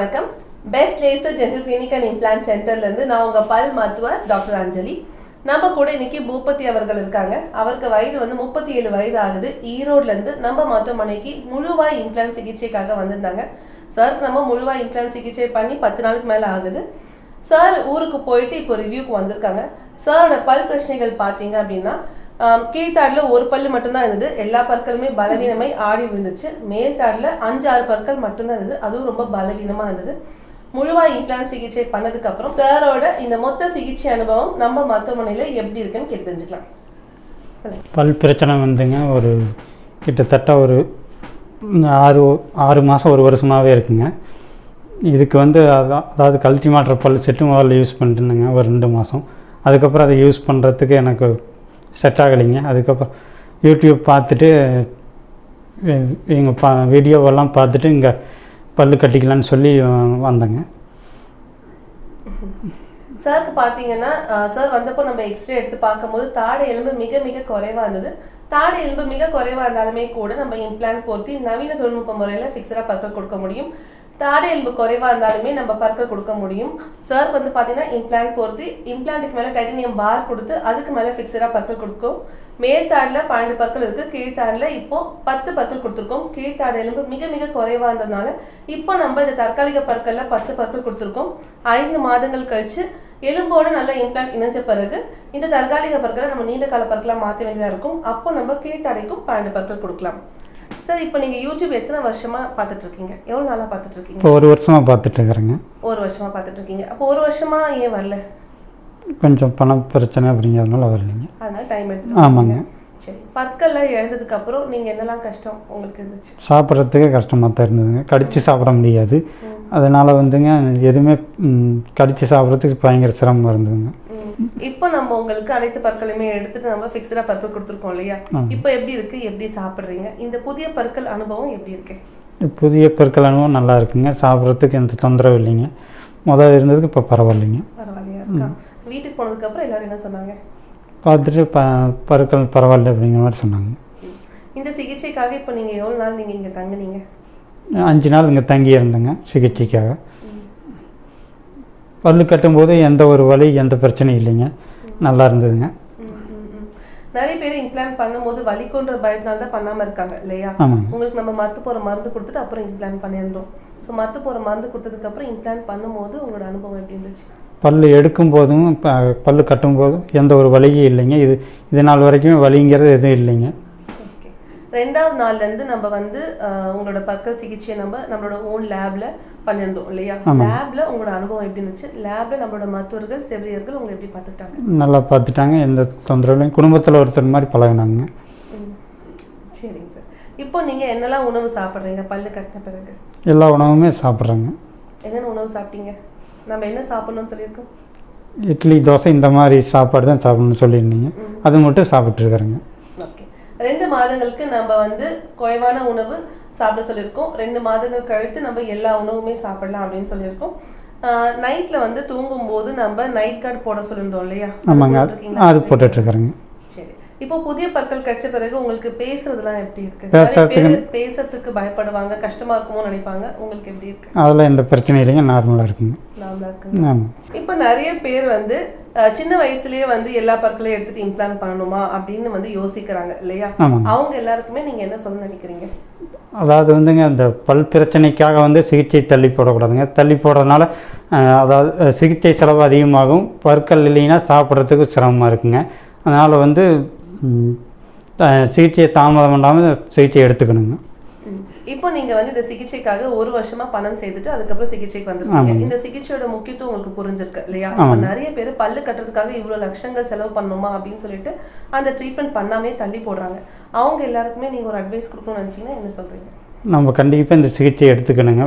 வணக்கம். Best laser dental clinic and implant சென்டர்லேருந்து நான் உங்க பல் மருத்துவர் டாக்டர் அஞ்சலி. நம்ம கூட இன்னைக்கு பூபதி அவர்கள் இருக்காங்க. அவருக்கு வயது வந்து முப்பத்தி ஏழு வயது ஆகுது. ஈரோட்லேருந்து நம்ம மருத்துவமனைக்கு முழுவாய் இம்ப்ளான்ட் சிகிச்சைக்காக வந்திருந்தாங்க. சாருக்கு நம்ம முழுவாய் இம்ப்ளான்ட் சிகிச்சை பண்ணி பத்து நாளுக்கு மேலே ஆகுது. சார் ஊருக்கு போயிட்டு இப்போ ரிவ்யூக்கு வந்திருக்காங்க. சாரோட பல் பிரச்சனைகள் பார்த்தீங்க அப்படின்னா கீழ்த்தாடில் ஒரு பல்லு மட்டும்தான் இருந்தது. எல்லா பற்களுமே பலவீனமாய் ஆடி விழுந்துச்சு மேல் தாடில் அஞ்சு ஆறு பற்கள் மட்டும்தான் இருந்தது. அதுவும் ரொம்ப பலவீனமாக இருந்தது. முழுவா இம்ப்ளான் சிகிச்சை பண்ணதுக்கப்புறம் சாரோட இந்த மொத்த சிகிச்சை அனுபவம் நம்ம மருத்துவமனையில் எப்படி இருக்குன்னு கேட்டு தெரிஞ்சுக்கலாம். பல் பிரச்சனை வந்துங்க. ஒரு கிட்டத்தட்ட ஒரு ஆறு ஆறு மாதம் ஒரு வருஷமாகவே இருக்குங்க. இதுக்கு வந்து அதான் அதாவது கழட்டி மாட்டுற பல் செட்டு முதல்ல யூஸ் பண்ணிட்டு இருந்தேங்க. ஒரு ரெண்டு மாதம் அதுக்கப்புறம் அதை யூஸ் பண்ணுறதுக்கு எனக்கு செட் ஆகலைங்க. அதுக்கப்புறம் யூடியூப் பார்த்துட்டு எங்கள் பா வீடியோவெல்லாம் பார்த்துட்டு இங்கே பல்லு கட்டிக்கலான்னு சொல்லி வந்தேங்க. சாருக்கு பார்த்தீங்கன்னா சார் வந்தப்போ நம்ம எக்ஸ்ரே எடுத்து பார்க்கும்போது தாடை எலும்பு மிக மிக குறைவாக இருந்தது. தாடை எலும்பு மிக குறைவாக இருந்தாலுமே கூட நம்ம இம்ப்ளான் பொருத்தி நவீன தொழில்நுட்ப முறையில் ஃபிக்ஸடாக பற்கள் கொடுக்க முடியும். தாடை எலும்பு குறைவாக இருந்தாலுமே நம்ம பற்கள் கொடுக்க முடியும். சார் வந்து பார்த்தீங்கன்னா இம்ப்ளான்ட் பொறுத்து இம்ப்ளான்ட்டுக்கு மேலே டைட்டனியம் பார் கொடுத்து அதுக்கு மேலே ஃபிக்ஸடாக பற்கள் கொடுக்கும். மேல்தாடில் பன்னெண்டு பற்கள் இருக்குது கீழ்த்தாடில் இப்போது பத்து பற்கள் கொடுத்துருக்கோம். கீழ்த்தாடு எலும்பு மிக மிக குறைவாக இருந்ததுனால இப்போ நம்ம இந்த தற்காலிக பற்களில் பத்து பற்கள் கொடுத்துருக்கோம். ஐந்து மாதங்கள் கழிச்சு எலும்போட நல்ல இம்ப்ளான்ட் இணைஞ்ச பிறகு இந்த தற்காலிக பற்களை நம்ம நீண்ட கால பற்களாக மாற்ற வேண்டியதாக இருக்கும். அப்போ நம்ம கீழ்த்தாடைக்கும் பன்னெண்டு பற்கள் கொடுக்கலாம். சார் இப்போ நீங்க யூடியூப் எத்தனை வருஷமா பார்த்துட்டு இருக்கீங்க எவ்வளவு நாளா பார்த்துட்டு இருக்கீங்க இப்போ ஒரு வருஷமாக பார்த்துட்டு இருக்கிறேங்க ஒரு வருஷமா பார்த்துட்டு இருக்கீங்க அப்போ ஒரு வருஷமா ஏன் வரல? கொஞ்சம் பண பிரச்சனை அப்படிங்கிறதுனால வரலைங்க. அதனால டைம் எடுத்து ஆமாங்க. சரி. பற்கள்ல இழந்ததுக்கு அப்புறம் நீங்க என்னெல்லாம் கஷ்டம் உங்களுக்கு இருந்துச்சு? சாப்பிட்றதுக்கு கஷ்டமாக தான் இருந்ததுங்க. கடித்து சாப்பிட முடியாது. அதனால் வந்துங்க எதுவுமே கடித்து சாப்பிட்றதுக்கு பயங்கர சிரமமாக இருந்ததுங்க. இப்போ நம்ம உங்களுக்கு அனைத்து பற்களுமே எடுத்துட்டு நம்ம ஃபிக்ஸ்டா பற்கள் கொடுத்துருக்கோம் இல்லையா? இப்போ எப்படி இருக்கு? எப்படி சாப்பிடுறீங்க? இந்த புதிய பற்கள் அனுபவம் எப்படி இருக்கு? புதிய பெருக்கல் அனுபவம் நல்லா இருக்குங்க. சாப்பிட்றதுக்கு எந்த தொந்தரவும் இல்லைங்க. முதல்ல இருந்ததுக்கு இப்போ பரவாயில்லைங்க. பரவாயில்லையா இருக்கா? வீட்டுக்கு போனதுக்கு அப்புறம் எல்லாரும் என்ன சொன்னாங்க? பார்த்துட்டு ப பருக்கள் பரவாயில்ல அப்படிங்கிற மாதிரி சொன்னாங்க. இந்த சிகிச்சைக்காக இப்போ நீங்க எவ்வளவு நாள் நீங்க இங்க தங்குனீங்க? அஞ்சு நாள் இங்கே தங்கி இருந்தேங்க சிகிச்சைக்காக. பல்லு கட்டும்போது எந்த ஒரு வலி எந்த பிரச்சனையும் இல்லைங்க. நல்லா இருந்ததுங்க. நிறைய பேர் இம்ப்ளான்ட் பண்ணும்போது வலிக்குன்ற பயத்தினால தான் பண்ணாம இருக்காங்க இல்லையா? உங்களுக்கு நம்ம மருத்து போற மருந்து கொடுத்துட்டு அப்புறம் இம்ப்ளான்ட் பண்ணியிருந்தோம். ஸோ மருத்து போற மருந்து கொடுத்ததுக்கு அப்புறம் இம்ப்ளான்ட் பண்ணும்போது உங்களோட அனுபவம் எப்படி இருந்துச்சு? பல்லு எடுக்கும் போதும் ப- பல்லு கட்டும் போதும் எந்த ஒரு வலியும் இல்லைங்க. இது இது நாள் வரைக்கும் வலிங்கிறது எதுவும் இல்லைங்க. ரெண்டாவது நாள்ல இருந்து நம்ம வந்து உங்களோட பற்கள் சிகிச்சையை நம்ம நம்மளோட ஓன் லேப்ல பண்ணியிருந்தோம் இல்லையா? லேப்ல உங்களோட அனுபவம் எப்படி இருந்துச்சு? லேப்ல நம்மளோட மருத்துவர்கள் செவிலியர்கள் உங்களை எப்படி பார்த்துக்கிட்டாங்க? நல்லா பார்த்துட்டாங்க. எந்த தொந்தரவுலையும் குடும்பத்தில் ஒருத்தர் மாதிரி பழகுனாங்க. சரிங்க சார். இப்போ நீங்க என்னெல்லாம் உணவு சாப்பிட்றீங்க? பல்லு கட்டின பிறகு? எல்லா உணவுமே சாப்பிட்றாங்க. என்னென்ன உணவு சாப்பிட்டீங்க? நம்ம என்ன சாப்பிடணும்னு சொல்லியிருக்கோம்? இட்லி தோசை இந்த மாதிரி சாப்பாடு தான் சாப்பிடணும்னு சொல்லியிருந்தீங்க. அது மட்டும் சாப்பிட்ருக்குறேங்க ஓகே ரெண்டு மாதங்களுக்கு நம்ம வந்து குறைவான உணவு சாப்பிட சொல்லியிருக்கோம். ரெண்டு மாதங்கள் கழித்து நம்ம எல்லா உணவுமே சாப்பிடலாம் அப்படின்னு சொல்லியிருக்கோம். நைட்ல வந்து தூங்கும் போது நம்ம நைட் கார்டு போட சொல்லியிருந்தோம் இல்லையா? ஆமாங்க? அது போட்டுட்ருக்குறேங்க இப்போ புதிய பற்கள் கிடைச்ச பிறகு உங்களுக்கு பேசுறதுலாம் எப்படி இருக்கு? பேசுறதுக்கு- பயப்படுவாங்க கஷ்டமா இருக்குமோ நினைப்பாங்க. உங்களுக்கு எப்படி இருக்கு? அதெல்லாம் எந்த பிரச்சனையும் இல்லைங்க நார்மலாக இருக்குங்க. நார்மலா இருக்குங்க. இப்போ நிறைய பேர் வந்து சின்ன வயசுலயே வந்து எல்லா பற்களையும் எடுத்துட்டு இம்ப்ளான்ட் பண்ணணுமா அப்படின்னு வந்து யோசிக்கிறாங்க இல்லையா? அவங்க எல்லாருக்குமே நீங்க என்ன சொல்ல நினைக்கிறீங்க? அதாவது வந்துங்க அந்த பல் பிரச்சனைக்காக வந்து சிகிச்சை தள்ளி போடக்கூடாதுங்க. தள்ளி போடுறதுனால அதாவது சிகிச்சை செலவு அதிகமாகும். பற்கள் இல்லைன்னா சாப்பிட்றதுக்கு சிரமமாக இருக்குங்க. அதனால் வந்து சிகிச்சையை தாமதம் பண்ணாமல் சிகிச்சை எடுத்துக்கணுங்க. இப்போ நீங்க வந்து இந்த சிகிச்சைக்காக ஒரு வருஷமா பணம் செய்துட்டு அதுக்கப்புறம் சிகிச்சைக்கு வந்திருக்கீங்க. இந்த சிகிச்சையோட முக்கியத்துவம் உங்களுக்கு புரிஞ்சிருக்கு இல்லையா? நிறைய பேர் பல்லு கட்டுறதுக்காக இவ்வளவு லட்சங்கள் செலவு பண்ணணுமா அப்படின்னு சொல்லிட்டு அந்த ட்ரீட்மெண்ட் பண்ணாமே தள்ளி போடுறாங்க. அவங்க எல்லாருக்குமே நீங்க ஒரு அட்வைஸ் கொடுக்கணும்னு நினைச்சீங்கன்னா என்ன சொல்றீங்க? நம்ம கண்டிப்பாக இந்த சிகிச்சை எடுத்துக்கணுங்க.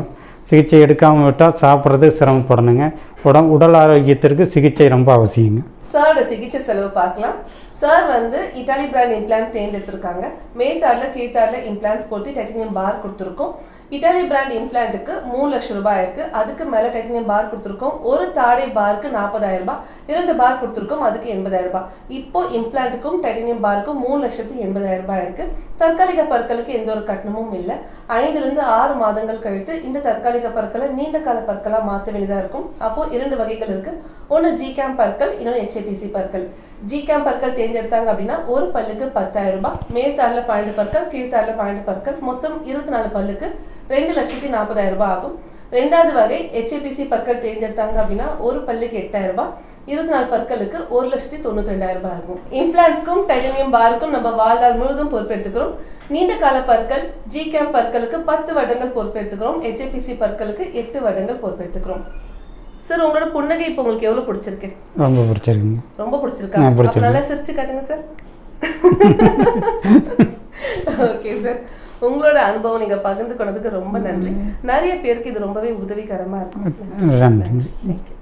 சிகிச்சை எடுக்காமல் விட்டால் சாப்பிட்றதுக்கு சிரமப்படணுங்க. உடம் உடல் ஆரோக்கியத்திற்கு சிகிச்சை ரொம்ப அவசியங்க. சாரோட சிகிச்சை செலவு பார்க்கலாம். சார் வந்து இட்டாலி பிராண்ட் இம்ப்ளான்ட் தேர்ந்தெடுத்திருக்காங்க. மேல்தாடுல கீழ்த்தாடுல இம்ப்ளான்ஸ் பொருத்தி டைட்டனியம் பார் கொடுத்துருக்கோம். இட்டாலி பிராண்ட் இம்ப்ளான்ட்டுக்கு மூணு லட்சம் ரூபாய் இருக்குது அதுக்கு மேலே டைட்டனியம் பார் கொடுத்துருக்கோம். ஒரு தாடை பார்க்கு நாற்பதாயிரம் ரூபாய். இரண்டு பார் கொடுத்துருக்கோம். அதுக்கு எண்பதாயிரம் ரூபாய். இப்போ இம்ப்ளான்ட்டுக்கும் டைட்டனியம் பார்க்கும் மூணு லட்சத்து எண்பதாயிரம் ரூபாய் இருக்கு. தற்காலிக பற்களுக்கு எந்த ஒரு கட்டணமும் இல்லை. ஐந்துலேருந்து ஆறு மாதங்கள் கழித்து இந்த தற்காலிக பற்களை நீண்ட கால பற்களாக மாற்ற வேண்டியதாக இருக்கும். அப்போது இரண்டு வகைகள் இருக்குது ஒன்று ஜிகேம் பற்கள் இன்னொன்று ஹெச்ஏபிசி பற்கள். ஜிகேம் பற்கள் தேர்ந்தெடுத்தாங்க அப்படின்னா ஒரு பல்லுக்கு பத்தாயிரம் ரூபாய் மேல்தாரில் பன்னெண்டு பற்கள் கீழ்த்தாரில் பன்னெண்டு பற்கள் மொத்தம் இருபத்தி நாலு பல்லுக்கு ரெண்டு லட்சத்தி நாற்பதாயிரம் ரூபாய் ஆகும். ரெண்டாவது வகை ஹெச்ஏபிசி பற்கள் தேர்ந்தெடுத்தாங்க அப்படின்னா ஒரு பல்லுக்கு எட்டாயிரம் ரூபாய் இருபத்தி நாலு பற்களுக்கு ஒரு லட்சத்தி தொண்ணூத்தி ரெண்டாயிரம் ரூபாய் ஆகும். இம்ப்ளான்ஸ்க்கும் டைட்டனியம் பாருக்கும் நம்ம வாழ்நாள் முழுவதும் பொறுப்பெடுத்துக்கிறோம். நீண்ட கால பற்கள் ஜிகேம் பற்களுக்கு பத்து வருடங்கள் பொறுப்பெடுத்துக்கிறோம். ஹெச்ஏபிசி பற்களுக்கு எட்டு வருடங்கள் பொறுப்பெடுத்துக்கிறோம். சார் உங்களோட புன்னகை இப்போ உங்களுக்கு எவ்வளவு பிடிச்சிருக்கு? ரொம்ப பிடிச்சிருக்குங்க. ரொம்ப பிடிச்சிருக்கா. நல்லா சிரிச்சு காட்டுங்க சார் ஓகே சார் உங்களோட அனுபவம் நீங்க பகிர்ந்து கொண்டதுக்கு ரொம்ப நன்றி. நிறைய பேருக்கு இது ரொம்பவே உதவிகரமா இருக்கும் you.